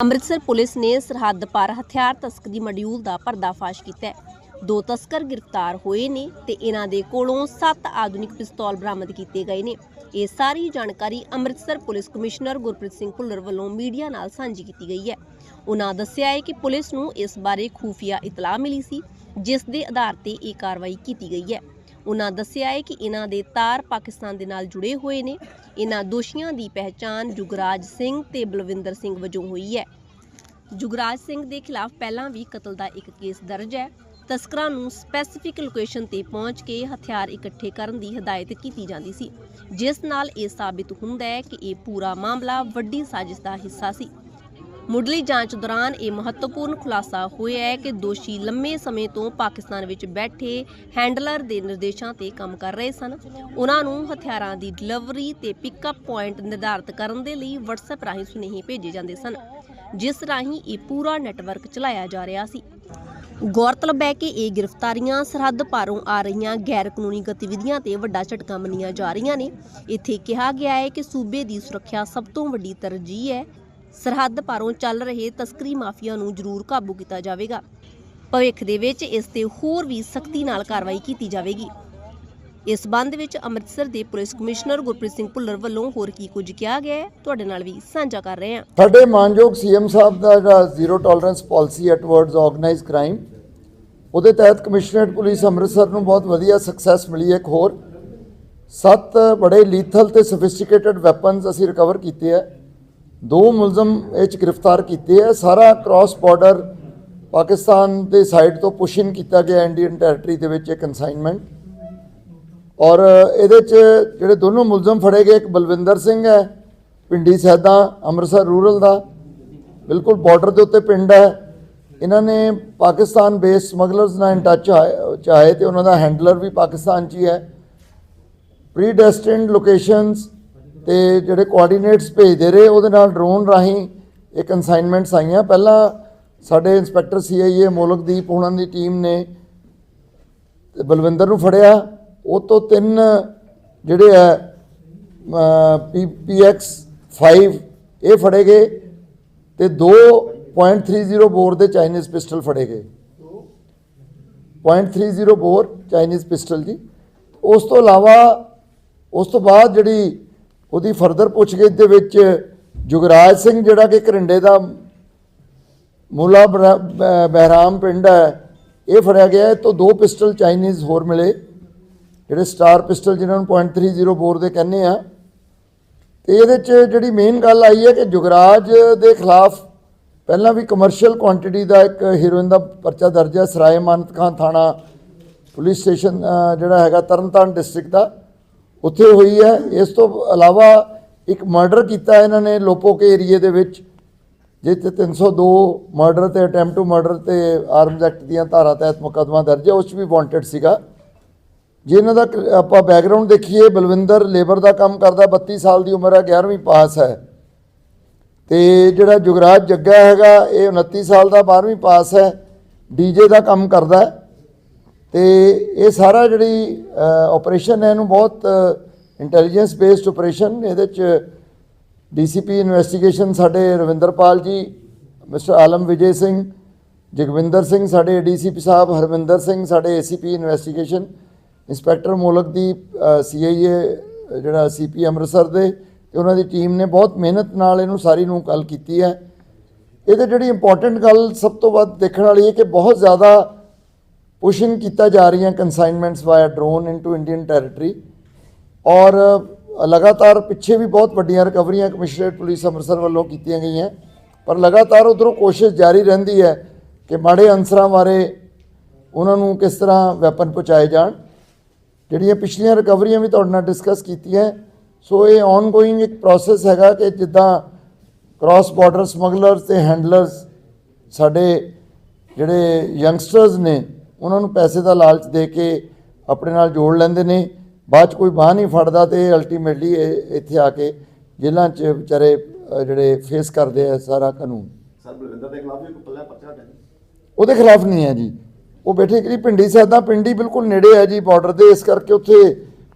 Amritsar police ਨੇ ਸਰਹੱਦ ਪਾਰ ਹਥਿਆਰ ਤਸਕਰੀ ਮੋਡਿਊਲ ਦਾ ਪਰਦਾਫਾਸ਼ ਕੀਤਾ ਹੈ। ਦੋ ਤਸਕਰ ਗ੍ਰਿਫਤਾਰ ਹੋਏ ਨੇ ਤੇ ਇਹਨਾਂ ਦੇ ਕੋਲੋਂ 7 ਆਧੁਨਿਕ ਪਿਸਤੌਲ ਬਰਾਮਦ ਕੀਤੇ ਗਏ ਨੇ। ਇਹ ਸਾਰੀ ਜਾਣਕਾਰੀ ਅੰਮ੍ਰਿਤਸਰ ਪੁਲਿਸ ਕਮਿਸ਼ਨਰ ਗੁਰਪ੍ਰੀਤ ਸਿੰਘ ਭੁੱਲਰ ਵੱਲੋਂ ਮੀਡੀਆ ਨਾਲ ਸਾਂਝੀ ਕੀਤੀ ਗਈ ਹੈ। ਉਹਨਾਂ ਦੱਸਿਆ ਹੈ ਕਿ ਪੁਲਿਸ ਨੂੰ ਇਸ ਬਾਰੇ ਖੂਫੀਆ ਇਤਲਾਹ ਮਿਲੀ ਸੀ, ਜਿਸ ਦੇ ਆਧਾਰ ਤੇ ਇਹ ਕਾਰਵਾਈ ਕੀਤੀ ਗਈ ਹੈ। ਉਹਨਾਂ ਦੱਸਿਆ ਹੈ ਕਿ ਇਹਨਾਂ ਦੇ ਤਾਰ ਪਾਕਿਸਤਾਨ ਦੇ ਨਾਲ ਜੁੜੇ ਹੋਏ ਨੇ। ਇਹਨਾਂ ਦੋਸ਼ੀਆਂ ਦੀ ਪਹਿਚਾਣ ਜੁਗਰਾਜ ਸਿੰਘ ਤੇ ਬਲਵਿੰਦਰ ਸਿੰਘ ਵਜੋਂ ਹੋਈ ਹੈ। ਜੁਗਰਾਜ ਸਿੰਘ ਦੇ ਖਿਲਾਫ ਪਹਿਲਾਂ ਵੀ ਕਤਲ ਦਾ ਇੱਕ ਕੇਸ ਦਰਜ ਹੈ। ਤਸਕਰਾਂ ਨੂੰ ਸਪੈਸੀਫਿਕ ਲੋਕੇਸ਼ਨ ਤੇ ਪਹੁੰਚ ਕੇ ਹਥਿਆਰ ਇਕੱਠੇ ਕਰਨ ਦੀ ਹਦਾਇਤ ਕੀਤੀ ਜਾਂਦੀ ਸੀ। ਜਿਸ ਨਾਲ ਇਹ ਸਾਬਿਤ ਹੁੰਦਾ ਹੈ ਕਿ ਇਹ ਪੂਰਾ ਮਾਮਲਾ ਵੱਡੀ ਸਾਜ਼ਿਸ਼ ਦਾ ਹਿੱਸਾ ਸੀ। ਮੁੱਢਲੀ ਜਾਂਚ ਦੌਰਾਨ ਇਹ ਮਹੱਤਵਪੂਰਨ ਖੁਲਾਸਾ ਹੋਇਆ ਹੈ ਕਿ ਦੋਸ਼ੀ ਲੰਮੇ ਸਮੇਂ ਤੋਂ ਪਾਕਿਸਤਾਨ ਵਿੱਚ ਬੈਠੇ ਹੈਂਡਲਰ ਦੇ ਨਿਰਦੇਸ਼ਾਂ ਤੇ ਕੰਮ ਕਰ ਰਹੇ ਸਨ। ਉਹਨਾਂ ਨੂੰ ਹਥਿਆਰਾਂ ਦੀ ਡਿਲੀਵਰੀ ਤੇ ਪਿਕਅਪ ਪੁਆਇੰਟ ਨਿਰਧਾਰਤ ਕਰਨ ਦੇ ਲਈ WhatsApp ਰਾਹੀਂ ਸੁਨੇਹੇ ਭੇਜੇ ਜਾਂਦੇ ਸਨ, ਜਿਸ ਰਾਹੀਂ ਇਹ ਪੂਰਾ ਨੈਟਵਰਕ ਚਲਾਇਆ ਜਾ ਰਿਹਾ ਸੀ। ਗੌਰਤਲਬ ਹੈ ਕਿ ਇਹ ਗ੍ਰਿਫਤਾਰੀਆਂ ਸਰਹੱਦ ਪਾਰੋਂ ਆ ਰਹੀਆਂ ਗੈਰ ਕਾਨੂੰਨੀ ਗਤੀਵਿਧੀਆਂ ਤੇ ਵੱਡਾ ਝਟਕਾ ਮੰਨੀਆਂ ਜਾ ਰਹੀਆਂ ਨੇ। ਇੱਥੇ ਕਿਹਾ ਗਿਆ ਹੈ ਕਿ ਸੂਬੇ ਦੀ ਸੁਰੱਖਿਆ ਸਭ ਤੋਂ ਵੱਡੀ ਤਰਜੀਹ ਹੈ। ਸਰਹੱਦ ਪਾਰੋਂ ਚੱਲ ਰਹੇ ਤਸਕਰੀ ਮਾਫੀਆ ਨੂੰ ਜ਼ਰੂਰ ਕਾਬੂ ਕੀਤਾ ਜਾਵੇਗਾ। ਭਵਿੱਖ ਦੇ ਵਿੱਚ ਇਸ ਤੇ ਹੋਰ ਵੀ ਸਖਤੀ ਨਾਲ ਕਾਰਵਾਈ ਕੀਤੀ ਜਾਵੇਗੀ। ਇਸ ਸੰਬੰਧ ਵਿੱਚ ਅੰਮ੍ਰਿਤਸਰ ਦੇ ਪੁਲਿਸ ਕਮਿਸ਼ਨਰ ਗੁਰਪ੍ਰੀਤ ਸਿੰਘ ਭੁੱਲਰ ਵੱਲੋਂ ਹੋਰ ਕੀ ਕੁਝ ਕਿਹਾ ਗਿਆ ਹੈ, ਤੁਹਾਡੇ ਨਾਲ ਵੀ ਸਾਂਝਾ ਕਰ ਰਹੇ ਹਾਂ। ਸਾਡੇ ਮਾਨਯੋਗ ਸੀਐਮ ਸਾਹਿਬ ਦਾ ਜਿਹੜਾ ਜ਼ੀਰੋ ਟੋਲਰੈਂਸ ਪਾਲਿਸੀ ਹੈ ਟੁਵਰਡਸ ਕ੍ਰਾਈਮ, ਉਹਦੇ ਤਹਿਤ ਕਮਿਸ਼ਨਰੇਟ ਪੁਲਿਸ ਅੰਮ੍ਰਿਤਸਰ ਨੂੰ ਬਹੁਤ ਵਧੀਆ ਸਕਸੈਸ ਮਿਲੀ ਹੈ ਇੱਕ ਹੋਰ। ਸੱਤ ਬੜੇ ਲੀਥਲ ਤੇ ਸੋਫਿਸਟੀਕੇਟਡ ਵੈਪਨਸ ਅਸੀਂ ਰਿਕਵਰ ਕੀਤੇ ਹੈ। ਦੋ ਮੁਲਜ਼ਮ ਇਹ 'ਚ ਗ੍ਰਿਫਤਾਰ ਕੀਤੇ ਹੈ ਸਾਰਾ ਕ੍ਰਾਸ ਬਾਰਡਰ ਪਾਕਿਸਤਾਨ ਦੇ ਸਾਈਡ ਤੋਂ ਪੁਸ਼ ਕੀਤਾ ਗਿਆ ਇੰਡੀਅਨ ਟੈਰੀਟਰੀ ਦੇ ਵਿੱਚ ਇਹ ਕਨਸਾਈਨਮੈਂਟ ਔਰ ਇਹਦੇ 'ਚ ਜਿਹੜੇ ਦੋਨੋਂ ਮੁਲਜ਼ਮ ਫੜੇ ਗਏ, ਇੱਕ ਬਲਵਿੰਦਰ ਸਿੰਘ ਹੈ, ਪਿੰਡੀ ਸੈਦਾ, ਅੰਮ੍ਰਿਤਸਰ ਰੂਰਲ ਦਾ। ਬਿਲਕੁਲ ਬਾਰਡਰ ਦੇ ਉੱਤੇ ਪਿੰਡ ਹੈ। ਇਹਨਾਂ ਨੇ ਪਾਕਿਸਤਾਨ ਬੇਸ ਸਮਗਲਰਸ ਨਾਲ ਇਨ ਟੱਚ ਚਾਹੇ ਤੇ ਉਹਨਾਂ ਦਾ ਹੈਂਡਲਰ ਵੀ ਪਾਕਿਸਤਾਨ 'ਚ ਹੀ ਹੈ। ਪ੍ਰੀਡੈਸਟਿਨਡ ਲੋਕੇਸ਼ਨਸ ਤੇ ਜਿਹੜੇ ਕੋਆਰਡੀਨੇਟਸ ਭੇਜਦੇ ਰਹੇ, ਉਹਦੇ ਨਾਲ ਡਰੋਨ ਰਾਹੀਂ ਇਹ ਕਨਸਾਈਨਮੈਂਟਸ ਆਈਆਂ। ਪਹਿਲਾਂ ਸਾਡੇ ਇੰਸਪੈਕਟਰ ਸੀਆਈਏ ਮੋਲਕਦੀਪ ਉਹਨਾਂ ਦੀ ਟੀਮ ਨੇ ਤੇ ਬਲਵਿੰਦਰ ਨੂੰ ਫੜਿਆ। ਉਹ ਤੋਂ ਤਿੰਨ ਜਿਹੜੇ ਹੈ ਪੀਐਕਸ 5 ਇਹ ਫੜੇ ਗਏ ਤੇ 2.30 ਬੋਰ ਦੇ ਚਾਈਨੀਜ਼ ਪਿਸਟਲ ਫੜੇ ਗਏ। 0.30 ਬੋਰ ਚਾਈਨੀਜ਼ ਪਿਸਟਲ ਜੀ। ਉਸ ਤੋਂ ਇਲਾਵਾ, ਉਸ ਤੋਂ ਬਾਅਦ ਜਿਹੜੀ ਉਹਦੀ ਫਰਦਰ ਪੁੱਛਗਿੱਛ ਦੇ ਵਿੱਚ ਜੁਗਰਾਜ ਸਿੰਘ ਜਿਹੜਾ ਕਿ ਘਰਿੰਡੇ ਦਾ ਮੂਲਾ ਬਰਾ- ਬਹਿਰਾਮ ਪਿੰਡ ਹੈ, ਇਹ ਫੜਿਆ ਗਿਆ। ਇਹ ਤੋਂ ਦੋ ਪਿਸਟਲ ਚਾਈਨੀਜ਼ ਹੋਰ ਮਿਲੇ, ਜਿਹੜੇ ਸਟਾਰ ਪਿਸਟਲ ਜਿਨ੍ਹਾਂ ਨੂੰ .30 ਬੋਰ ਦੇ ਕਹਿੰਦੇ ਆ। ਤੇ ਇਹਦੇ ਚ ਜਿਹੜੀ ਮੇਨ ਗੱਲ ਆਈ ਹੈ ਕਿ ਜੁਗਰਾਜ ਦੇ ਖਿਲਾਫ ਪਹਿਲਾਂ ਵੀ ਕਮਰਸ਼ੀਅਲ ਕੁਆਂਟੀਟੀ ਦਾ ਇੱਕ ਹੀਰੋਇਨ ਦਾ ਪਰਚਾ ਦਰਜ ਹੈ, ਸਰਾਏ ਮਾਨਤ ਖਾਨ ਥਾਣਾ ਪੁਲਿਸ ਸਟੇਸ਼ਨ ਜਿਹੜਾ ਹੈਗਾ ਤਰਨਤਾਰਨ ਡਿਸਟ੍ਰਿਕਟ ਦਾ। ਉੱਥੇ ਹੋਈ ਹੈ। ਇਸ ਤੋਂ ਇਲਾਵਾ ਇੱਕ ਮਰਡਰ ਕੀਤਾ ਇਹਨਾਂ ਨੇ ਲੋਪੋਕੇ ਏਰੀਏ ਦੇ ਵਿੱਚ, ਜਿੱਥੇ 302 ਮਰਡਰ ਤੇ ਅਟੈਂਪਟ ਟੂ ਮਰਡਰ ਤੇ ਆਰਮਜ਼ ਐਕਟ ਦੀਆਂ ਧਾਰਾ ਤਹਿਤ ਮੁਕੱਦਮਾ ਦਰਜ ਹੈ। ਉਸ 'ਚ ਵੀ ਵਾਂਟਡ ਸੀਗਾ। ਜੇ ਇਹਨਾਂ ਦਾ ਕ- ਆਪਾਂ ਬੈਕਗ੍ਰਾਉਂਡ ਦੇਖੀਏ, ਬਲਵਿੰਦਰ ਲੇਬਰ ਦਾ ਕੰਮ ਕਰਦਾ 32 ਸਾਲ ਦੀ ਉਮਰ ਹੈ 11ਵੀਂ ਪਾਸ ਹੈ। ਤੇ ਜਿਹੜਾ ਜੁਗਰਾਜ ਜੱਗਾ ਹੈਗਾ, ਇਹ 29 ਸਾਲ ਦਾ 12ਵੀਂ ਪਾਸ ਹੈ। ਡੀਜੇ ਦਾ ਕੰਮ ਕਰਦਾ ਹੈ। ਤੇ ਇਹ ਸਾਰਾ ਜਿਹੜੀ ਆਪਰੇਸ਼ਨ ਹੈ ਇਹਨੂੰ ਬਹੁਤ ਇੰਟੈਲੀਜੈਂਸ ਬੇਸਡ ਆਪਰੇਸ਼ਨ ਇਹਦੇ ਚ ਡੀਸੀਪੀ ਇਨਵੈਸਟੀਗੇਸ਼ਨ ਸਾਡੇ ਰਵਿੰਦਰਪਾਲ ਜੀ, ਮਿਸਟਰ ਆਲਮ ਵਿਜੇ ਸਿੰਘ, ਜਗਵਿੰਦਰ ਸਿੰਘ ਸਾਡੇ ਡੀਸੀਪੀ ਸਾਹਿਬ, ਹਰਵਿੰਦਰ ਸਿੰਘ ਸਾਡੇ ACP investigation inspector Molakdeep CIA ਜਿਹੜਾ ਸੀਪੀ ਅੰਮ੍ਰਿਤਸਰ ਦੇ, ਤੇ ਉਹਨਾਂ ਦੀ ਟੀਮ ਨੇ ਬਹੁਤ ਮਿਹਨਤ ਨਾਲ ਇਹਨੂੰ ਸਾਰੀ ਨੂੰ ਕੱਲ ਕੀਤੀ ਹੈ। ਇਹਦੇ ਜਿਹੜੀ ਇੰਪੋਰਟੈਂਟ ਗੱਲ ਸਭ ਤੋਂ ਵੱਧ ਦੇਖਣ ਵਾਲੀ ਹੈ ਕਿ ਬਹੁਤ ਜ਼ਿਆਦਾ ਪੁਸ਼ਿੰਗ ਕੀਤਾ ਜਾ ਰਹੀਆਂ consignments via drone into Indian territory ਔਰ ਲਗਾਤਾਰ ਪਿੱਛੇ ਵੀ ਬਹੁਤ ਵੱਡੀਆਂ ਰਿਕਵਰੀਆਂ ਕਮਿਸ਼ਨਰੇਟ ਪੁਲਿਸ ਅੰਮ੍ਰਿਤਸਰ ਵੱਲੋਂ ਕੀਤੀਆਂ ਗਈਆਂ, ਪਰ ਲਗਾਤਾਰ ਉਧਰੋਂ ਕੋਸ਼ਿਸ਼ ਜਾਰੀ ਰਹਿੰਦੀ ਹੈ ਕਿ ਮਾੜੇ ਅਨਸਰਾਂ ਬਾਰੇ ਉਹਨਾਂ ਨੂੰ ਕਿਸ ਤਰ੍ਹਾਂ ਵੈਪਨ ਪਹੁੰਚਾਏ ਜਾਣ। ਜਿਹੜੀਆਂ ਪਿਛਲੀਆਂ ਰਿਕਵਰੀਆਂ ਵੀ ਤੁਹਾਡੇ ਨਾਲ ਡਿਸਕਸ ਕੀਤੀਆਂ, ਸੋ ਇਹ ਆਨਗੋਇੰਗ ਇੱਕ ਪ੍ਰੋਸੈਸ ਹੈਗਾ ਕਿ ਜਿੱਦਾਂ ਕ੍ਰਾਸ ਬਾਰਡਰ ਸਮਗਲਰਸ ਤੇ ਹੈਂਡਲਰਸ ਸਾਡੇ ਜਿਹੜੇ ਯੰਗਸਟਰਸ ਨੇ ਉਹਨਾਂ ਨੂੰ ਪੈਸੇ ਦਾ ਲਾਲਚ ਦੇ ਕੇ ਆਪਣੇ ਨਾਲ ਜੋੜ ਲੈਂਦੇ ਨੇ। ਬਾਅਦ ਚ ਕੋਈ ਬਾਹ ਨਹੀਂ ਫੜਦਾ ਤੇ ਅਲਟੀਮੇਟਲੀ ਇੱਥੇ ਆ ਕੇ ਜੇਲ੍ਹਾਂ 'ਚ ਵਿਚਾਰੇ ਜਿਹੜੇ ਫੇਸ ਕਰਦੇ ਆ ਸਾਰਾ ਕਾਨੂੰਨ। ਸਰ ਬਲਵਿੰਦਰ ਦੇ ਖਿਲਾਫ ਵੀ ਕੋਈ ਪੱਲਾ ਪਰਚਾ ਹੈ ਉਹਦੇ ਖਿਲਾਫ ਨਹੀਂ ਹੈ ਜੀ। ਉਹ ਬੈਠੇ ਕਿ ਪਿੰਡੀ ਸਾਹਿਦਾ ਪਿੰਡੀ ਬਿਲਕੁਲ ਨੇੜੇ ਹੈ ਜੀ ਬਾਰਡਰ ਦੇ ਇਸ ਕਰਕੇ ਉੱਥੇ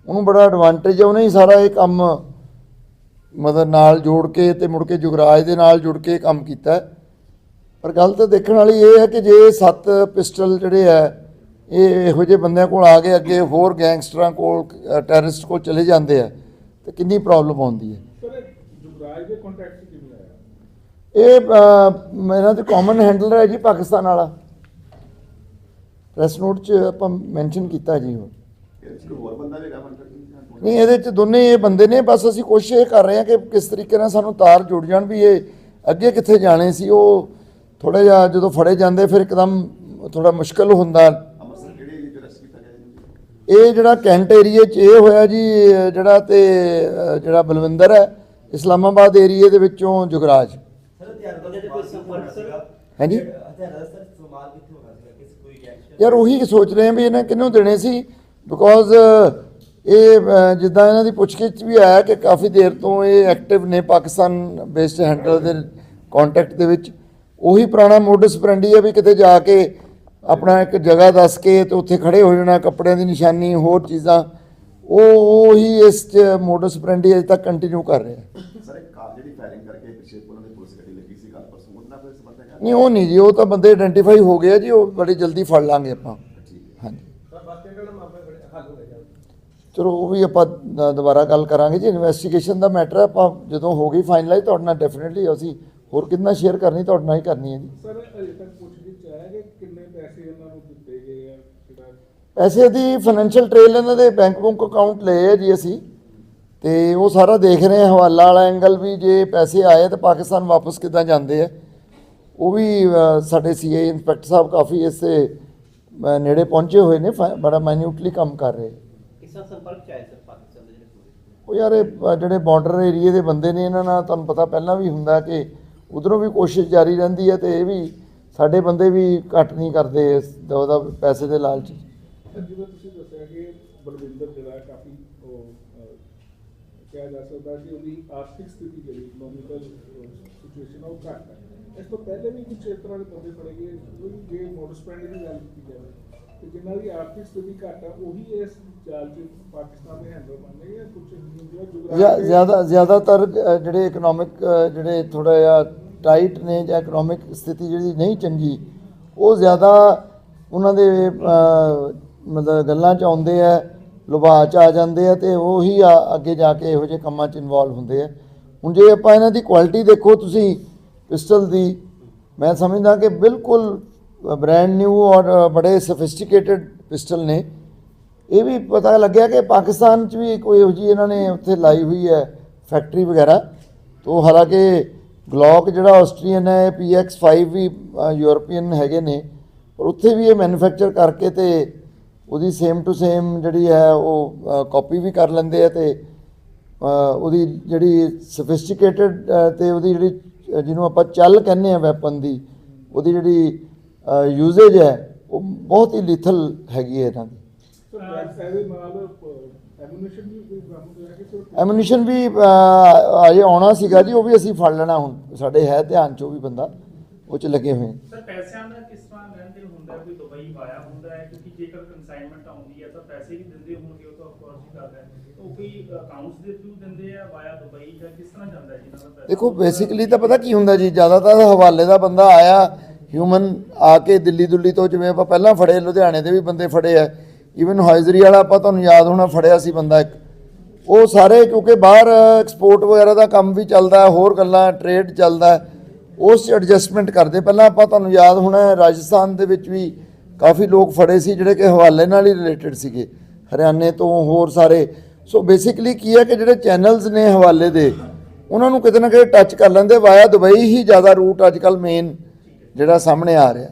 ਉਹਨੂੰ ਬੜਾ ਐਡਵਾਂਟੇਜ ਹੈ। ਉਹਨੇ ਹੀ ਸਾਰਾ ਇਹ ਕੰਮ ਮਤਲਬ ਨਾਲ ਜੋੜ ਕੇ ਤੇ ਮੁੜ ਕੇ ਜੁਗਰਾਜ ਦੇ ਨਾਲ ਜੁੜ ਕੇ ਕੰਮ ਕੀਤਾ ਹੈ। ਪਰ ਗੱਲ ਤਾਂ ਦੇਖਣ ਵਾਲੀ ਇਹ ਹੈ ਕਿ ਜੇ ਸੱਤ ਪਿਸਟਲ ਜਿਹੜੇ ਆ ਇਹ ਇਹੋ ਜਿਹੇ ਬੰਦਿਆਂ ਕੋਲ ਆ ਕੇ ਅੱਗੇ ਹੋਰ ਗੈਂਗਸਟਰਾਂ ਕੋਲ ਟੈਰਰਿਸਟ ਕੋਲ ਚਲੇ ਜਾਂਦੇ ਆ ਤੇ ਕਿੰਨੀ ਪ੍ਰੋਬਲਮ ਆਉਂਦੀ ਹੈ। ਸਰ ਜੁਗਰਾਜ ਦੇ ਕੰਟੈਕਟ ਕਿਵੇਂ ਆਇਆ? ਇਹ ਮੇਰਾ ਤੇ ਕਾਮਨ ਹੈਂਡਲਰ ਹੈ ਜੀ ਪਾਕਿਸਤਾਨ ਵਾਲਾ। ਪ੍ਰੈਸ ਨੋਟ 'ਚ ਆਪਾਂ ਮੈਂਸ਼ਨ ਕੀਤਾ ਜੀ ਉਹ। ਨਹੀਂ ਇਹਦੇ 'ਚ ਦੋਨੇ ਇਹ ਬੰਦੇ ਨੇ ਬਸ ਅਸੀਂ ਕੋਸ਼ਿਸ਼ ਇਹ ਕਰ ਰਹੇ ਹਾਂ ਕਿ ਕਿਸ ਤਰੀਕੇ ਨਾਲ ਸਾਨੂੰ ਤਾਰ ਜੁੜ ਜਾਣ ਵੀ ਇਹ ਅੱਗੇ ਕਿੱਥੇ ਜਾਣੇ ਸੀ ਉਹ ਥੋੜਾ ਜਿਹਾ ਜਦੋਂ ਫੜੇ ਜਾਂਦੇ ਫਿਰ ਇੱਕਦਮ ਥੋੜਾ ਮੁਸ਼ਕਲ ਹੁੰਦਾ। ਏਰੀਆ ਇਹ ਜਿਹੜਾ ਕੈਂਟ ਏਰੀਏ 'ਚ ਇਹ ਹੋਇਆ ਜੀ ਜਿਹੜਾ ਤੇ ਜਿਹੜਾ ਬਲਵਿੰਦਰ ਹੈ ਇਸਲਾਮਾਬਾਦ ਏਰੀਏ ਦੇ ਵਿੱਚੋਂ ਜੁਗਰਾਜ। ਹਾਂਜੀ? ਯਾਰ ਉਹੀ ਸੋਚ ਰਹੇ ਆ ਵੀ ਇਹਨੇ ਕਿਹਨੂੰ ਦੇਣੇ ਸੀ ਬਿਕੋਜ਼ ਇਹ ਜਿੱਦਾਂ ਇਹਨਾਂ ਦੀ ਪੁੱਛਗਿੱਛ ਵੀ ਆਇਆ ਕਿ ਕਾਫੀ ਦੇਰ ਤੋਂ ਇਹ ਐਕਟਿਵ ਨੇ ਪਾਕਿਸਤਾਨ ਬੇਸਡ ਹੈਂਡਲ ਦੇ ਕੰਟੈਕਟ ਦੇ ਵਿੱਚ। ਉਹੀ ਪੁਰਾਣਾ ਮੋਡਸ ਪ੍ਰੈਂਡੀ ਹੈ ਵੀ ਕਿਤੇ ਜਾ ਕੇ ਆਪਣਾ ਇੱਕ ਜਗ੍ਹਾ ਦੱਸ ਕੇ ਤੇ ਉੱਥੇ ਖੜੇ ਹੋ ਜਾਣਾ ਕੱਪੜਿਆਂ ਦੀ ਨਿਸ਼ਾਨੀ ਹੋਰ ਚੀਜ਼ਾਂ। ਉਹ ਉਹੀ ਇਸ ਮੋਡਸ ਪ੍ਰੈਂਡੀ ਅਜੇ ਤੱਕ ਕੰਟੀਨਿਊ ਕਰ ਰਿਹਾ। ਸਰ ਇੱਕ ਕਾਰ ਜਿਹੜੀ ਫਾਇਰਿੰਗ ਕਰਕੇ ਪਿੱਛੇ ਉਹਨਾਂ ਦੀ ਪੁਲਿਸ ਗੱਡੀ ਲੱਗੀ ਸੀ ਕੱਲ ਪਰਸੋਂ ਉਹਦੇ ਨਾਲ ਕੋਈ ਸੰਬੰਧ ਹੈਗਾ? ਨਹੀਂ ਉਹ ਨਹੀਂ ਜੀ ਉਹ ਤਾਂ ਬੰਦੇ ਆਇਡੈਂਟੀਫਾਈ ਹੋ ਗਏ ਆ ਜੀ ਉਹ ਬੜੀ ਜਲਦੀ ਫੜ ਲਾਂਗੇ ਆਪਾਂ। ਹਾਂਜੀ। ਚਲੋ ਉਹ ਵੀ ਆਪਾਂ ਦੁਬਾਰਾ ਗੱਲ ਕਰਾਂਗੇ ਜੀ ਇਨਵੈਸਟੀਗੇਸ਼ਨ ਦਾ ਮੈਟਰ ਆਪਾਂ ਜਦੋਂ ਹੋ ਗਈ ਫਾਈਨਲਾਈਜ਼ ਤੁਹਾਡੇ ਨਾਲ ਡੈਫੀਨਿਟਲੀ ਅਸੀਂ ਹੋਰ ਕਿੰਨਾ ਸ਼ੇਅਰ ਕਰਨੀ ਤੁਹਾਡੇ ਨਾਲ ਹੀ ਕਰਨੀ ਹੈ ਜੀ। ਸਰ ਅਜੇ ਤੱਕ ਪੁੱਛਗਿੱਛ ਆਇਆ ਕਿ ਕਿੰਨੇ ਪੈਸੇ ਇਹਨਾਂ ਨੂੰ ਦਿੱਤੇ ਗਏ ਆ ਜਿਹੜਾ ਪੈਸੇ ਦੀ ਫਾਈਨੈਂਸ਼ੀਅਲ ਟ੍ਰੇਲ ਇਹਨਾਂ ਦੇ ਬੈਂਕ ਬੁੱਕ ਅਕਾਊਂਟ ਲਏ ਆ ਜੀ ਅਸੀਂ। ਤੇ ਉਹ ਸਾਰਾ ਦੇਖ ਰਹੇ ਹਾਂ ਹਵਾਲਾ ਵਾਲਾ ਐਂਗਲ ਵੀ ਜੇ ਪੈਸੇ ਆਏ ਤਾਂ ਪਾਕਿਸਤਾਨ ਵਾਪਸ ਕਿੱਦਾਂ ਜਾਂਦੇ ਆ। ਉਹ ਵੀ ਸਾਡੇ ਸੀਏ ਇੰਸਪੈਕਟਰ ਸਾਹਿਬ ਕਾਫੀ ਇਸੇ ਨੇੜੇ ਪਹੁੰਚੇ ਹੋਏ ਨੇ ਫਾ- ਬੜਾ ਮਾਈਨਿਊਟਲੀ ਕੰਮ ਕਰ ਰਹੇ ਕਿਸ ਨਾਲ ਸੰਪਰਕ ਚ ਆਏ ਸਰ ਪਾਕਿਸਤਾਨ ਦੇ ਜਿਹੜੇ ਪੁਲਿਸ ਉਹ ਯਾਰ ਜਿਹੜੇ ਬਾਰਡਰ ਏਰੀਏ ਦੇ ਬੰਦੇ ਨੇ ਇਹਨਾਂ ਨਾਲ ਤੁਹਾਨੂੰ ਪਤਾ ਪਹਿਲਾਂ ਵੀ ਹੁੰਦਾ ਕਿ ਉਧਰੋਂ ਵੀ ਕੋਸ਼ਿਸ਼ ਜਾਰੀ ਰਹਿੰਦੀ ਹੈ ਤੇ ਇਹ ਵੀ ਸਾਡੇ ਬੰਦੇ ਵੀ ਘੱਟ ਨਹੀਂ ਕਰਦੇ ਇਸ ਦਾ ਉਹਦਾ ਪੈਸੇ ਦੇ ਲਾਲਚ ਜਿਵੇਂ ਤੁਸੀਂ ਦੱਸਿਆ ਕਿ ਬਲਵਿੰਦਰ ਜਿਹੜਾ ਕਾਫੀ ਉਹ ਕਿਹਾ ਜਾ ਸਕਦਾ ਕਿ ਉਹਦੀ ਆਰਥਿਕ ਸਥਿਤੀ ਜਿਹੜੀ ਇਕਨੋਮਿਕਲ ਸਿਚੁਏਸ਼ਨ ਉਹ ਘੱਟ ਹੈ। ਇਸ ਤੋਂ ਪਹਿਲੇ ਵੀ ਕੁਝ ਇਸ ਤਰ੍ਹਾਂ ਦੇ ਬੰਦੇ ਫੜੇ ਗਏ? ਕੋਈ ਜੇ ਮੋਡਸ ਪੈਂਡਿੰਗ ਦੀ ਗੱਲ ਕੀਤੀ ਜਾਵੇ। ਤੇ ਜਿਨ੍ਹਾਂ ਦੀ ਆਰਥਿਕ ਸਥਿਤੀ ਘੱਟ ਹੈ ਉਹੀ ਇਸ ਚਾਲ ਚ ਪਾਕਿਸਤਾਨ ਦੇ ਹੈਂਡਲ ਬਣਨੇ ਜਾਂ ਕੁਝ ਜਿਹੜਾ ਜ਼ਿਆ- ਜੁਗਰਾਜ ਜ਼ਿਆਦਾ ਜ਼ਿਆਦਾਤਰ ਜਿਹੜੇ ਇਕਨੋਮਿਕ ਜਿਹੜੇ ਥੋੜਾ ਜਿਹਾ ਟਾਈਟ ਨੇ ਜਾਂ ਇਕਨੋਮਿਕ ਸਥਿਤੀ ਜਿਹੜੀ ਨਹੀਂ ਚੰਗੀ ਉਹ ਜ਼ਿਆਦਾ ਉਹਨਾਂ ਦੇ ਮਤਲਬ ਗੱਲਾਂ 'ਚ ਆਉਂਦੇ ਆ ਲੁਭਾ 'ਚ ਆ ਜਾਂਦੇ ਆ ਤੇ ਉਹੀ ਆ ਅੱਗੇ ਜਾ ਕੇ ਇਹੋ ਜਿਹੇ ਕੰਮਾਂ 'ਚ ਇਨਵੋਲਵ ਹੁੰਦੇ ਆ। ਹੁਣ ਜੇ ਆਪਾਂ ਇਹਨਾਂ ਦੀ ਕੁਆਲਿਟੀ ਦੇਖੋ ਤੁਸੀਂ ਪਿਸਟਲ ਦੀ ਮੈਂ ਸਮਝਦਾ ਕਿ ਬਿਲਕੁਲ ਬ੍ਰੈਂਡ ਨਿਊ ਔਰ ਬੜੇ ਸਫਿਸਟੀਕੇਟਡ ਪਿਸਟਲ ਨੇ। ਇਹ ਵੀ ਪਤਾ ਲੱਗਿਆ ਕਿ ਪਾਕਿਸਤਾਨ 'ਚ ਵੀ ਕੋਈ ਇਹੋ ਜਿਹੀ ਇਹਨਾਂ ਨੇ ਉੱਥੇ ਲਾਈ ਹੋਈ ਹੈ ਫੈਕਟਰੀ ਵਗੈਰਾ। ਤੋਂ ਹਾਲਾਂਕਿ ਗਲੌਕ ਜਿਹੜਾ ਆਸਟਰੀਅਨ ਹੈ PX5 ਵੀ ਅ, ਯੂਰਪੀਅਨ ਹੈਗੇ ਨੇ। ਪਰ ਉੱਥੇ ਵੀ ਇਹ ਮੈਨੂਫੈਕਚਰ ਕਰਕੇ ਤੇ ਉਹਦੀ ਸੇਮ ਟੂ ਸੇਮ ਜਿਹੜੀ ਹੈ ਉਹ ਕਾਪੀ ਵੀ ਕਰ ਲੈਂਦੇ ਆ ਤੇ ਉਹਦੀ ਜਿਹੜੀ ਸਫਿਸਟੀਕੇਟਡ ਤੇ ਉਹਦੀ ਜਿਹੜੀ ਜਿਹਨੂੰ ਆਪਾਂ ਚੱਲ ਕਹਿੰਦੇ ਆ ਵੈਪਨ ਦੀ ਉਹਦੀ ਜਿਹੜੀ ਯੂਜ਼ੇਜ ਹੈ ਉਹ ਬਹੁਤ ਹੀ ਲਿਥਲ ਹੈਗੀ ਹੈ ਇਹਨਾਂ ਦੀ। ਐਮੂਨੇਸ਼ਨ ਵੀ ਅਜੇ ਆਉਣਾ ਸੀਗਾ ਜੀ ਉਹ ਵੀ ਅਸੀਂ ਫੜ ਲੈਣਾ ਹੁਣ। ਸਾਡੇ ਹੈ ਧਿਆਨ 'ਚ ਉਹ ਵੀ ਬੰਦਾ ਉਹ 'ਚ ਲੱਗੇ ਹੋਏ। ਸਰ ਪੈਸਿਆਂ ਦਾ ਕਿਸ ਤਰ੍ਹਾਂ ਲੈਣ ਦੇਣ ਹੁੰਦਾ ਹੈ? ਕੋਈ ਦੁਬਈ ਵਾਇਆ ਹੁੰਦਾ ਹੈ? ਕਿਉਂਕਿ ਜੇਕਰ ਕਨਸਾਈਨਮੈਂਟ ਆਉਂਦੀ ਹੈ ਤਾਂ ਪੈਸੇ ਵੀ ਦਿੰਦੇ ਹੋਣਗੇ ਉਹ ਤਾਂ ਆਫਕੋਰਸ ਹੀ ਕਰਦਾ ਹੈ ਉਹ ਕੋਈ ਅਕਾਊਂਟਸ ਦੇ ਥਰੂ ਦਿੰਦੇ ਆ ਵਾਇਆ ਦੁਬਈ ਜਾਂ ਕਿਸ ਤਰ੍ਹਾਂ ਜਾਂਦਾ ਹੈ ਜਿਹਨਾਂ ਦਾ ਪੈਸਾ? ਦੇਖੋ ਬੇਸਿਕਲੀ ਤਾਂ ਪਤਾ ਕੀ ਹੁੰਦਾ ਜੀ ਜ਼ਿਆਦਾਤਰ ਹਵਾਲੇ ਦਾ ਬੰਦਾ ਆਇਆ ਹਿਊਮਨ ਆ ਕੇ ਦਿੱਲੀ ਦੁੱਲੀ ਤੋਂ ਜਿਵੇਂ ਆਪਾਂ ਪਹਿਲਾਂ ਫੜੇ, ਲੁਧਿਆਣੇ ਦੇ ਵੀ ਬੰਦੇ ਫੜੇ ਆ। ਈਵਨ ਹਾਇਜ਼ਰੀ ਵਾਲਾ ਆਪਾਂ ਤੁਹਾਨੂੰ ਯਾਦ ਹੋਣਾ, ਫੜਿਆ ਸੀ ਬੰਦਾ ਇੱਕ। ਉਹ ਸਾਰੇ ਕਿਉਂਕਿ ਬਾਹਰ ਐਕਸਪੋਰਟ ਵਗੈਰਾ ਦਾ ਕੰਮ ਵੀ ਚੱਲਦਾ, ਹੋਰ ਗੱਲਾਂ ਟ੍ਰੇਡ ਚੱਲਦਾ, ਉਸ 'ਚ ਐਡਜਸਟਮੈਂਟ ਕਰਦੇ। ਪਹਿਲਾਂ ਆਪਾਂ ਤੁਹਾਨੂੰ ਯਾਦ ਹੋਣਾ, ਰਾਜਸਥਾਨ ਦੇ ਵਿੱਚ ਵੀ ਕਾਫੀ ਲੋਕ ਫੜੇ ਸੀ, ਜਿਹੜੇ ਕਿ ਹਵਾਲੇ ਨਾਲ ਹੀ ਰਿਲੇਟਡ ਸੀਗੇ। ਹਰਿਆਣੇ ਤੋਂ ਹੋਰ ਸਾਰੇ। ਸੋ ਬੇਸਿਕਲੀ ਕੀ ਹੈ ਕਿ ਜਿਹੜੇ ਚੈਨਲਸ ਨੇ ਹਵਾਲੇ ਦੇ, ਉਹਨਾਂ ਨੂੰ ਕਿਤੇ ਨਾ ਕਿਤੇ ਟੱਚ ਕਰ ਲੈਂਦੇ। ਵਾਇਆ ਦੁਬਈ ਹੀ ਜ਼ਿਆਦਾ ਰੂਟ ਅੱਜ ਕੱਲ ਮੇਨ ਜਿਹੜਾ ਸਾਹਮਣੇ ਆ ਰਿਹਾ।